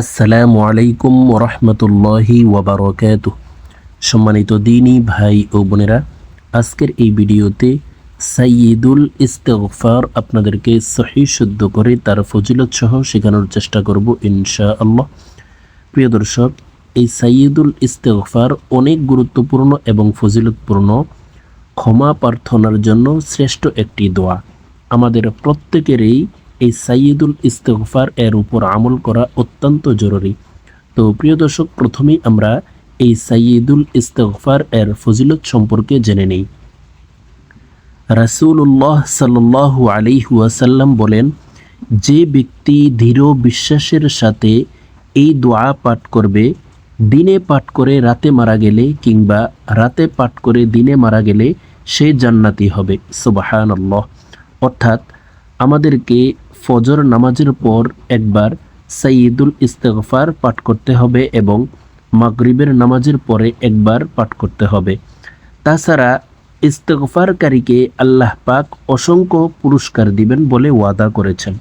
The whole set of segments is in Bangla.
আসসালামু আলাইকুম ওরহমতুল্লাহি ওবরকাত সম্মানিত দিনী ভাই ও বোনেরা, আজকের এই ভিডিওতে সাইয়দুল ইস্তেগফার আপনাদেরকে সহি শুদ্ধ করে তার ফজিলত সহ শেখানোর চেষ্টা করব ইনশা আল্লাহ প্রিয় দর্শক, এই সাইয়দুল ইস্তেগফার অনেক গুরুত্বপূর্ণ এবং ফজিলতপূর্ণ। ক্ষমা প্রার্থনার জন্য শ্রেষ্ঠ একটি দোয়া। আমাদের প্রত্যেকেরই এই সাইয়দুল ইস্তেগফার এর উপর আমল করা অত্যন্ত জরুরি। তো প্রিয় দর্শক, প্রথমেই আমরা এই সাইয়দুল ইস্তেগফার এর ফজিলত সম্পর্কে জেনে নেই। রাসূলুল্লাহ সাল্লাল্লাহু আলাইহি ওয়াসাল্লাম বলেন, যে ব্যক্তি দৃঢ় বিশ্বাসের সাথে এই দোয়া পাঠ করবে, দিনে পাঠ করে রাতে মারা গেলে কিংবা রাতে পাঠ করে দিনে মারা গেলে সে জান্নাতি হবে। সুবাহান অর্থাৎ আমাদেরকে ফজর নামাজের পর একবার সাইয়দুল ইস্তেগফার পাঠ করতে হবে এবং মাগরিবের নামাজের পরে একবার পাঠ করতে হবে। তাছাড়া ইস্তেগফারকারীকে আল্লাহ পাক অসংখ্য পুরস্কার দিবেন বলে ওয়াদা করেছেন।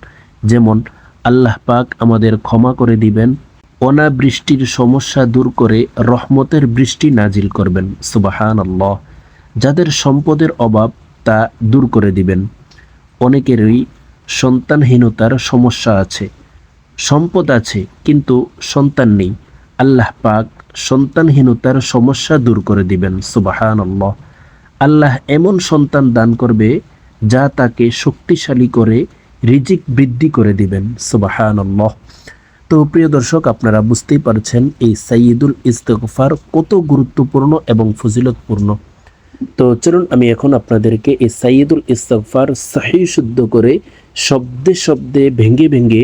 যেমন, আল্লাহ পাক আমাদের ক্ষমা করে দিবেন, অনাবৃষ্টির সমস্যা দূর করে রহমতের বৃষ্টি নাজিল করবেন সুবাহান আল্লাহ যাদের সম্পদের অভাব তা দূর করে দিবেন। অনেকেরই সন্তানহীনতার সমস্যা আছে। সম্পদ আছে, কিন্তু সন্তান নেই। আল্লাহ পাক সন্তানহীনতার সমস্যা দূর করে দিবেন সুবাহান আল্লাহ আল্লাহ এমন সন্তান দান করবে যা তাকে শক্তিশালী করে, রিজিক বৃদ্ধি করে দিবেন সুবাহান আল্লাহ তো প্রিয় দর্শক, আপনারা বুঝতেই পারছেন, এই সাইয়দুল ইস্তেগফার কত গুরুত্বপূর্ণ এবং ফজিলতপূর্ণ। তো চলুন আমি এখন আপনাদেরকে এই সাইয়দুল ইস্তেগফার সহি শুদ্ধ করে শব্দে শব্দে ভেঙ্গে ভেঙ্গে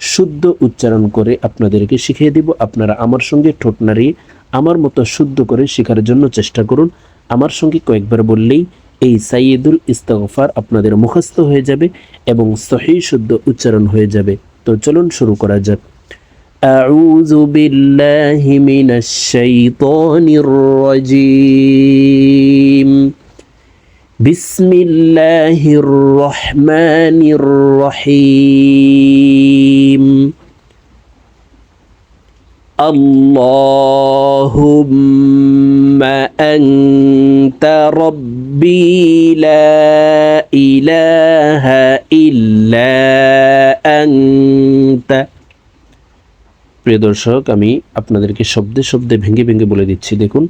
শুদ্ধ উচ্চারণ করে আপনাদেরকে শিখিয়ে দিব। আপনারা আমার সঙ্গে ঠোঁট নাড়িয়ে আমার মতো শুদ্ধ করে শেখার জন্য চেষ্টা করুন। আমার সঙ্গে কয়েকবার বললেই এই সাইয়েদুল ইস্তেগফার আপনাদের মুখস্থ হয়ে যাবে এবং সহি শুদ্ধ উচ্চারণ হয়ে যাবে। তো চলুন শুরু করা যাক। أعوذ بالله من الشيطان الرجيم. بسم الله الرحمن الرحيم. اللهم أنت ربي لا إله إلا أنت. প্রিয় দর্শক, আমি আপনাদেরকে শব্দে শব্দে ভেঙে ভেঙে বলে দিচ্ছি, দেখুন।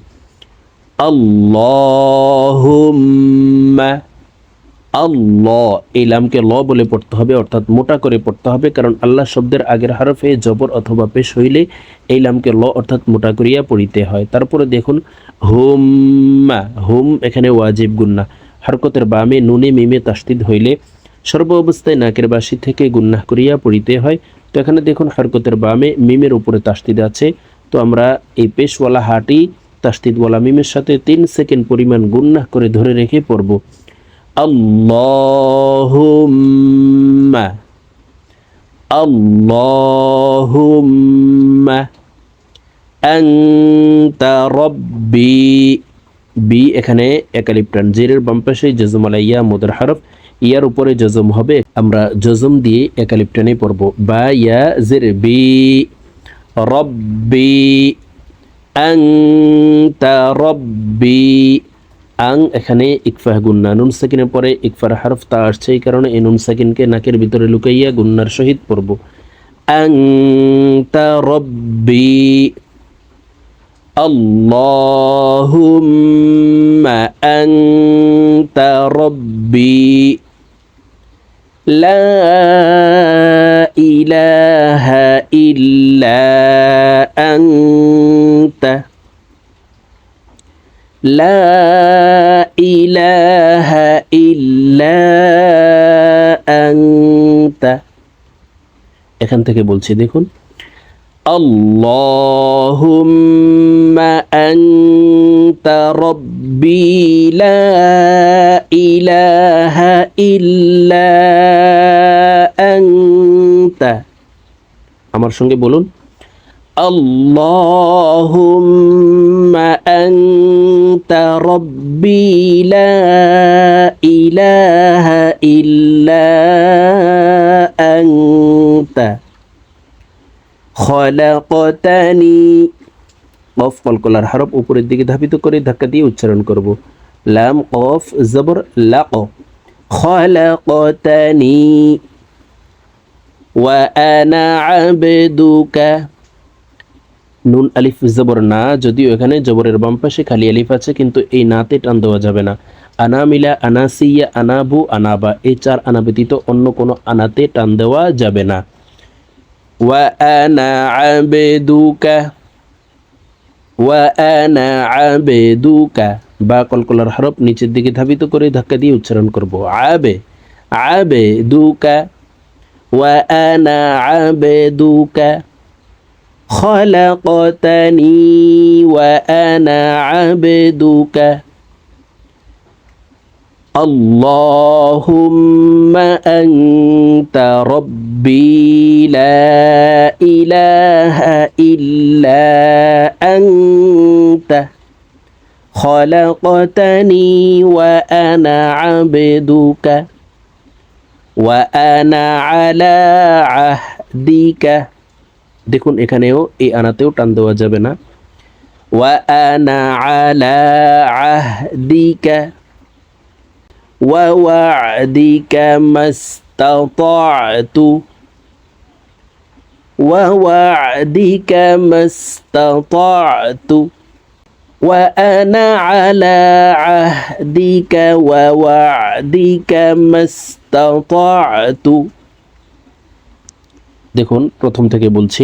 আল্লাহুম্মা, আল্লাহ, এই লামকে ল বলে পড়তে হবে, অর্থাৎ মোটা করে পড়তে হবে, কারণ আল্লাহ শব্দের আগের হরফে জবর অথবা পেশ হইলে এই লামকে ল, অর্থাৎ মোটা করিয়া পড়িতে হয়। তারপরে দেখুন, হুম্মা, হুম এখানে ওয়াজিব গুন্না। হরকতের বামে, নুনে, মিমে, তাস্তিদ হইলে সর্ব অবস্থায় নাকের বাসি থেকে গুন্না করিয়া পড়িতে হয়। তো এখানে দেখুন হরকতের বামে মিমের উপরে তাস্তিদ আছে। তো আমরা এই পেশওয়ালা হাটি তাস্তিদওয়ালা মিমের সাথে তিন সেকেন্ড পরিমাণ গুন্না করে ধরে রেখে পড়ব। বি এখানে একালিপ্টান জেরের বাম পাশে জজমালাইয়া, মোদের হরফ। ইয়ার উপরে জজম হবে আমরা জজম দিয়ে একালিপ্টানে পড়ব বা ইয়া জের বি রব্বি আংতা রব্বি আং এখানে ইকফাহ গুন্না নুন সাকিনের পরে ইকফার হারফ তা আসছে এই কারণে এই নুন সাকিনকে নাকের ভিতরে লুকাইয়া গুন্নার সহিত পড়ব আংতা রব্বি اللهم أنت ربي লা ইলাহা ইল্লা আনতা। লা ইলাহা ইল্লা আনতা। এখান থেকে বলছি দেখুন আল্লাহুম্মা أنت ربي لا إله إلا أنت আমার সঙ্গে বলুন اللهم أنت ربي لا إله إلا أنت খলাকতানি কফ কলকলার হরফ উপরের দিকে ধাবিত করে ধাক্কা দিয়ে উচ্চারণ করব। লাম, কফ, জবর, লাক। নুন, আলিফ, জবর না, যদিও এখানে জবরের বাম পাশে খালি আলিফ আছে, কিন্তু এই নাতে টান দেওয়া যাবে না। আনামিলা, আনাসিয়া, আনাবু, আনাবা, এই চার আনা ব্যতীত অন্য কোনো আনাতে টান দেওয়া যাবে না। ওয়া আনা আবেদুকা। ওয়া আনা আবেদুকা। বা কলকলার হরফ নিচের দিকে ধাবিত করে ধাক্কা দিয়ে উচ্চারণ করব। আবে আবে দুকা ওয়া আনা আবে দুকা খলাকতানি। ওয়া আনা আবেদুকা। اللهم أنت ربي لا إله إلا أنت خلقتني وأنا عبدك وأنا على عهدك দেখুন এখানেও এই আনাতেও টান দেওয়া যাবে না ওয়া আনা আলা আহদিকা ওয়া ওয়াদিকা মাস্তাতাতু ওয়া ওয়াদিকা মাস্তাতাতু وأنا على عهدك ووعدك ما استطعت দেখুন প্রথম থেকে বলছি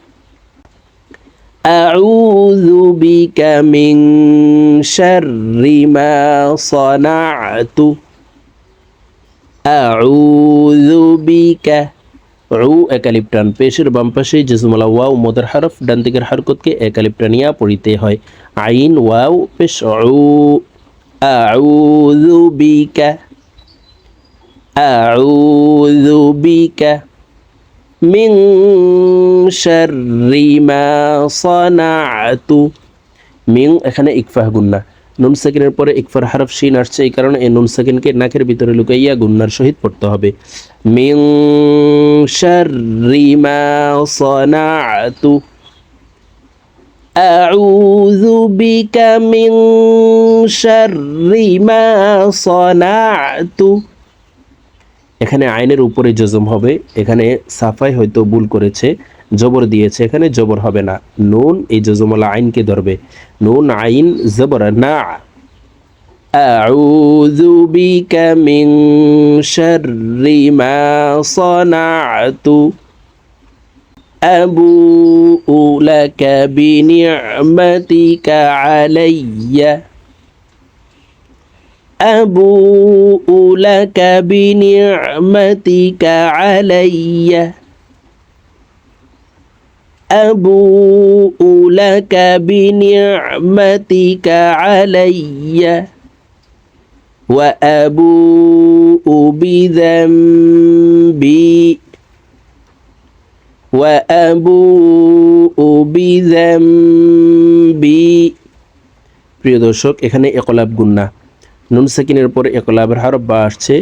أعوذ بك من شر ما صنعت أعوذ بك রু একালিপ টান পেশের বাম পাশে জেসুমালা ওয়াও মদের হরফ ডান দিকের হরকতকে একালিপ টানিয়া পড়িতে হয় আইন ওয়াও পেশ উ আউযু বিকা আউযু বিকা মিন শাররি মা সানাআতু মিং এখানে ইকফাহ গুন্না নুন সেকেন্ডের পরে ইকফার হারফ শিন আসছে এই কারণে এই নুন সেকেন্ডকে নাকের ভিতরে লুকাইয়া গুন্নার সহিত পড়তে হবে মিং শাররি মা সানাআতু أعوذ بك من شر ما صنعت এখানে আইনের উপরে জজম হবে এখানে সাফাই হয়তো ভুল করেছে জবর দিয়েছে এখানে জবর হবে না নুন এই জজমলা আইনকে ধরবে নুন আইন জবর না أعوذ بك من شر ما صنعت أبوء لك بنعمتك عليّ أبوء لك بنعمتك علي أبوء لك بنعمتك علي وأبوء بذنبي وأبوء بذنبي প্রিয় দর্শক এখানে একলাব গুন্না নুন সেকিনের পরে একলাবের হারফ বা আসছে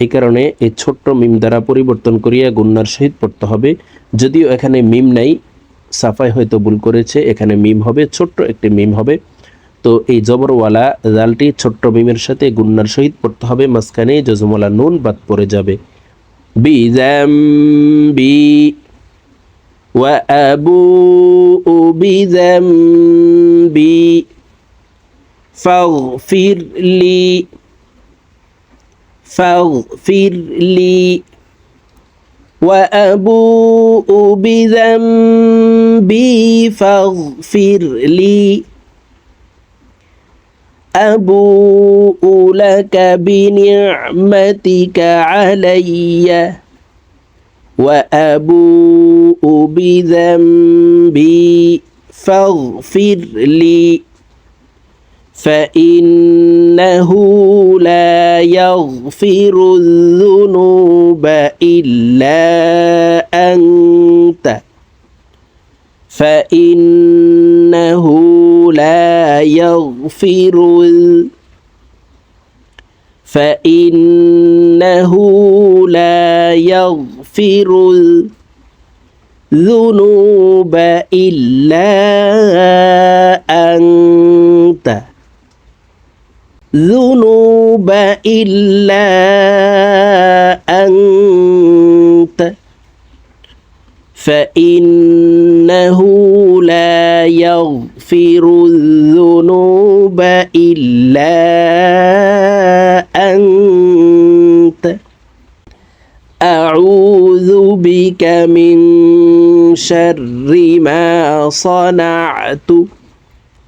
এই কারণে এই ছোট্ট মিম দ্বারা পরিবর্তন করিয়া গুন্নার সহিত পড়তে হবে যদিও এখানে মিম নাই সাফাই হয়তো ভুল করেছে এখানে মিম হবে ছোট্ট একটি মিম হবে তো এই জবরওয়ালা জালটি ছোট্ট মিমের সাথে গুন্নার সহিত পড়তে হবে মাঝখানে জজমওয়ালা নুন বাদ পড়ে যাবে বি জ্যাম বি وأبوء بذنبي فاغفر لي فاغفر لي. وأبوء بذنبي فاغفر لي. أبوء لك بنعمتك علي. وأبوء بذنبي فاغفر لي. فإنه لا يغفر الذنوب إلا أنت. فإنه لا يغفر فإنه لا يغفر الذنوب إلا أنت. ذنوب إلا أنت فإنه لا يغفر الذنوب إلا أنت. أعوذ بك من شر ما صنعت.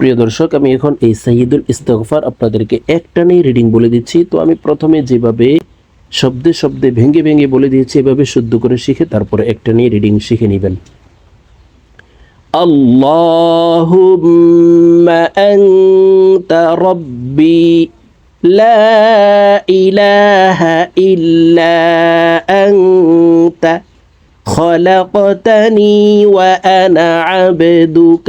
প্রিয় দর্শক আমি এখন এই সাইয়দুল ইস্তগফার আপনাদেরকে একটানেই রিডিং বলে দিচ্ছি তো আমি প্রথমে যেভাবে শব্দে শব্দে ভেঙে ভেঙে বলে দিয়েছি এভাবে শুদ্ধ করে শিখে তারপরে একটা নিয়ে রিডিং শিখে নেবেন اللهم أنت ربي لا إله إلا أنت خلقتني وأنا عبدك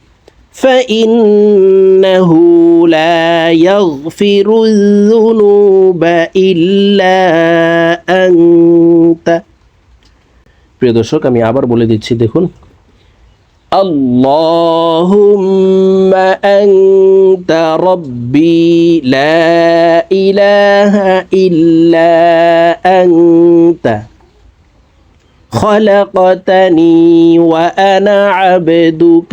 فإنه لا يغفر الذنوب إلا أنت প্রিয় দর্শক আমি আবার বলে দিচ্ছি দেখুন اللهم أنت ربي لا إله إلا أنت خلقتني وأنا عبدك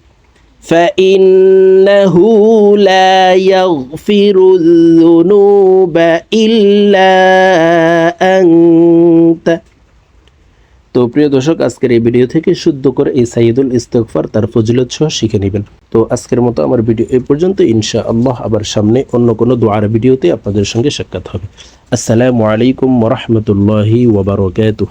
فإنه لا يغفر الذنوب إلا أنت তো প্রিয় দর্শক আজকের এই ভিডিও থেকে শুদ্ধ করে এই সাইদুল ইস্তগফার তার ফজিলত সহ শিখে নেবেন তো আজকের মতো আমার ভিডিও এই পর্যন্ত ইনশা আল্লাহ আবার সামনে অন্য কোনো দোয়ার ভিডিওতে আপনাদের সঙ্গে সাক্ষাৎ হবে আসসালামু আলাইকুম ওরহমতুল্লাহি ওবরকাতুহ